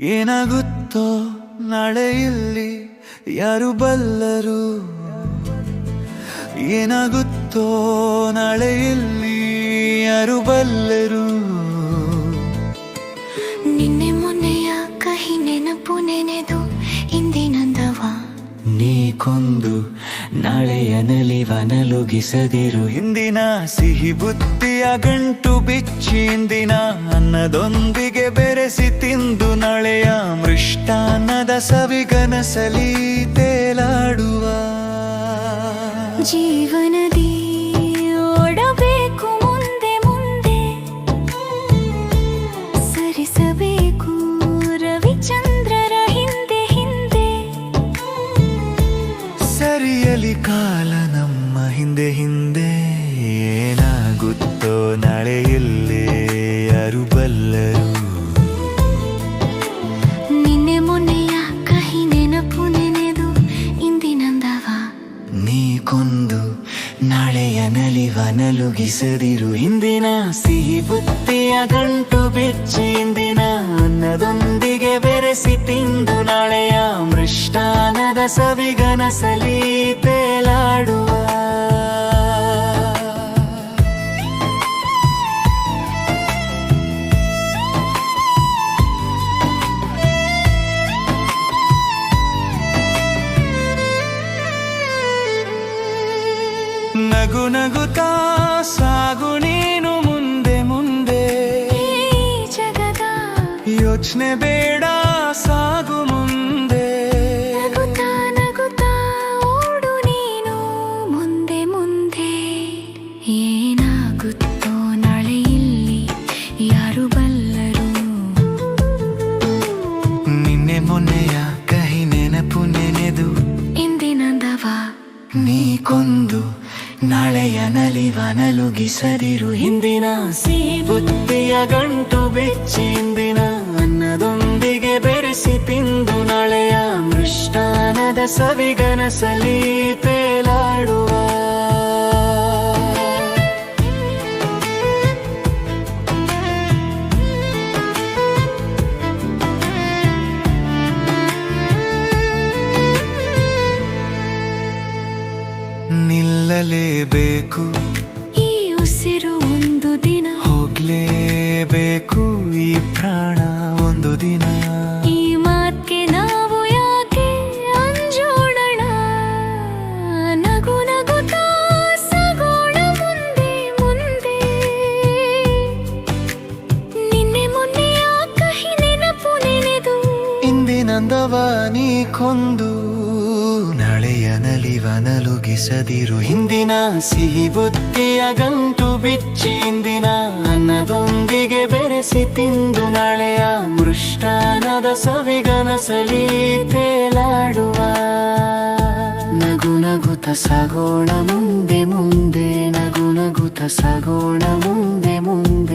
ಏನಾಗುತ್ತೋ ನಾಳೆಯಲ್ಲಿ ಯಾರು ಬಲ್ಲರು? ಏನಾಗುತ್ತೋ ನಾಳೆಯಲ್ಲಿ ಯಾರು ಬಲ್ಲರು? ನಲುಗಿಸದಿರು ಇಂದಿನ ಸಿಹಿ ಬುತ್ತಿಯ ಗಂಟು ಬಿಚ್ಚಿ ಇಂದಿನ ಅನ್ನದೊಂದಿಗೆ ಬೆರೆಸಿ ತಿಂದು ನಳೆಯ ಮೃಷ್ಟಾನ್ನದ ಸವಿಗನಸಲಿ. ಹಿಂದೆ ಹಿಂದೆ ಏನಾಗುತ್ತೋ ನಾಳೆ ಇಲ್ಲೇ ಯಾರು ಬಲ್ಲರು ನಿನ್ನೆ ಮೊನ್ನೆಯ ಕಹಿ ನೆನಪು ನೆನೆದು ಇಂದಿನಂದವ. ನೀ ಕೊಂದು ನಾಳೆಯ ನಲಿವ ನಲುಗಿಸದಿರು. ಹಿಂದಿನ ಸಿಹಿ ಬುತ್ತಿಯ ಗಂಟು ಬೆಚ್ಚಿ ಇಂದಿನ ಅನ್ನದೊಂದಿಗೆ ಬೆರೆಸಿ ತಿಂದು ನಾಳೆಯ ಮೃಷ್ಟಾನದ ಸವಿಗನಸಲಿ ತೇಲಾಡುವ ನಗು ನಗುತ್ತಾ ಸಾಗು ನೀನು ಮುಂದೆ ಮುಂದೆ. ಜಗದ ಯೋಚನೆ ಬೇಡ ಸಾಗು ಮುಂದೆ. ನಗುತ್ತಾ ನಗುತ್ತಾ ಓಡು ನೀನು ಮುಂದೆ ಮುಂದೆ. ಏನಾಗುತ್ತೋ ನಾಳೆ ಯಾರು ಬಲ್ಲರು ನಿನ್ನೆ ಮೊನ್ನೆಯ ಕಹಿ ನೆನಪು ನೆನೆದು ಇಂದಿನಂದವ ನೀ ಕೊಂದು ನಾಳೆಯ ನಲಿವ ನಲುಗಿಸದಿರು. ಹಿಂದಿನ ಸಿಹಿ ಬುದ್ಧಿಯ ಗಂಟು ಬೆಚ್ಚಿ ಹಿಂದಿನ ಅನ್ನದೊಂದಿಗೆ ಬೆರೆಸಿ ತಿಂದು ನಾಳೆಯ ಮೃಷ್ಟಾನದ ಸವಿಗನಸಲಿ ತೇಲಾಡುವ. ನಿಲ್ಲಲೇಬೇಕು ಈ ಉಸಿರು ಒಂದು ದಿನ. ಹೋಗ್ಲೇಬೇಕು ಈ ಪ್ರಾಣ ಒಂದು ದಿನ. ಈ ಮಾತ್ಗೆ ನಾವು ಯಾಕೆ ಅಂಜೋಣ ನಗು ನಗುತ್ತಾ ಸಗೋಣ ಮುಂದೆ ಮುಂದೆ. ನಿನ್ನೆ ಮೊನ್ನೆಯ ಕಹಿ ನೆನಪು ನೆನೆದು. ಇಂದಿನಂದವ ನೀ ಕೊಂದು. ನಾಳೆಯ ನಲಿವ ನಲುಗಿಸದಿರು ಹಿಂದಿನ ಸಿಹಿ ಬುತ್ತಿಯ ಗಂಟು ಬಿಚ್ಚಿ ಇಂದಿನ ಅನ್ನದೊಂದಿಗೆ ಬೆರೆಸಿ ತಿಂದು ನಾಳೆಯ ಮೃಷ್ಟಾನದ ಸವಿಗನಸಲಿ ತೇಲಾಡುವ. ನಗು ನಗುತ ಸಾಗೋಣ ಮುಂದೆ ಮುಂದೆ, ನಗು ನಗುತ ಸಾಗೋಣ ಮುಂದೆ ಮುಂದೆ.